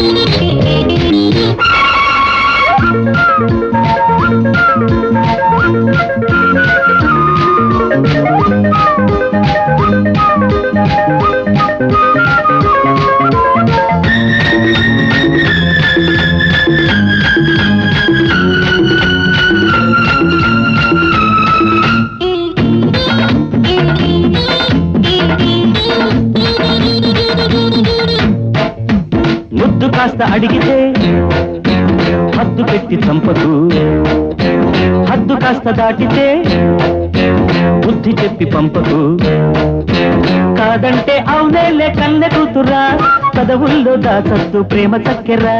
Thank you. కాస్త అడిగితే హద్దు పెట్టి చంపకు హద్దు కాస్త దాటితే బుద్ధి చెప్పి పంపకు కాదంటే అవునేలే కన్నె కూతురా పదవుల్లో దాచద్దు ప్రేమ చక్కెరా.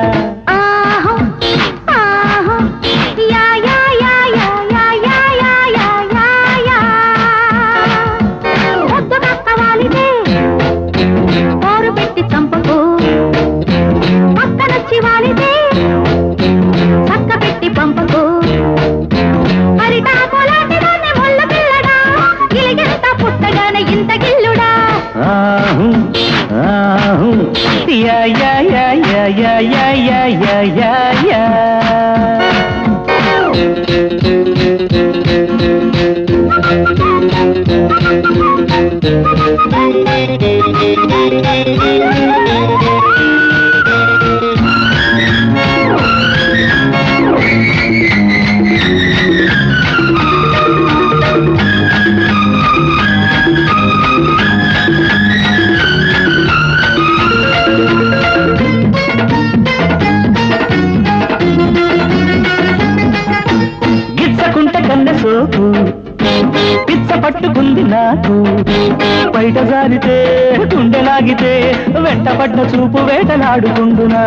ఆహు. యా యా యా యా యా యా యా యా యా యా. గిచ్చకుంటే కదితే గుండెలాగితే వెంటపడ్డ చూపు వేటలాడుకుండునా?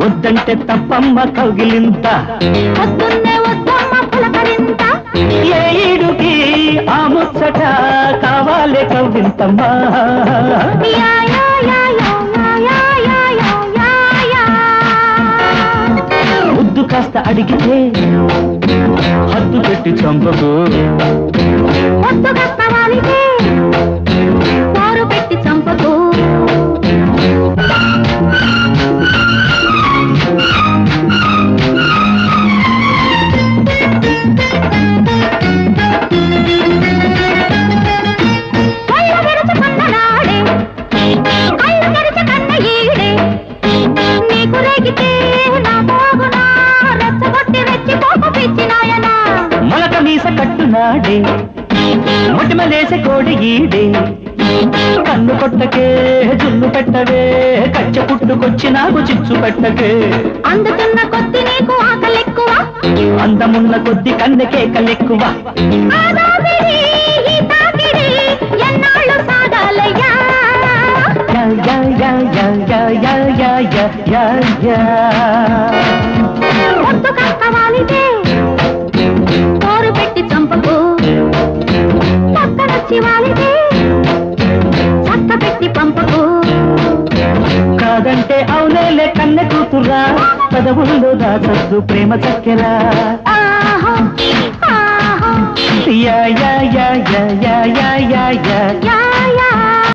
వద్దంటే తప్పమ్మ కగిలింత. ఏ ఈడుకి ఆ ముచ్చట కావాలి కౌగిలింతమ్మా. అడిగితే హద్దు పెట్టి చంపకు కట్టునాడే మొటిమలేసే కోడి ఈడే. కన్ను కొట్టకే జున్ను పెట్టవే కచ్చ పుట్టుకొచ్చి నాకు చిచ్చు పెట్టకే. అందుతున్న కొద్ది నీకు ఆకలెక్కువ? అందమున్న కొద్ది కన్నె కేకలెక్కువ. ఆ కన్నె పదవుల్లో దాచద్దు ప్రేమ చక్కెరా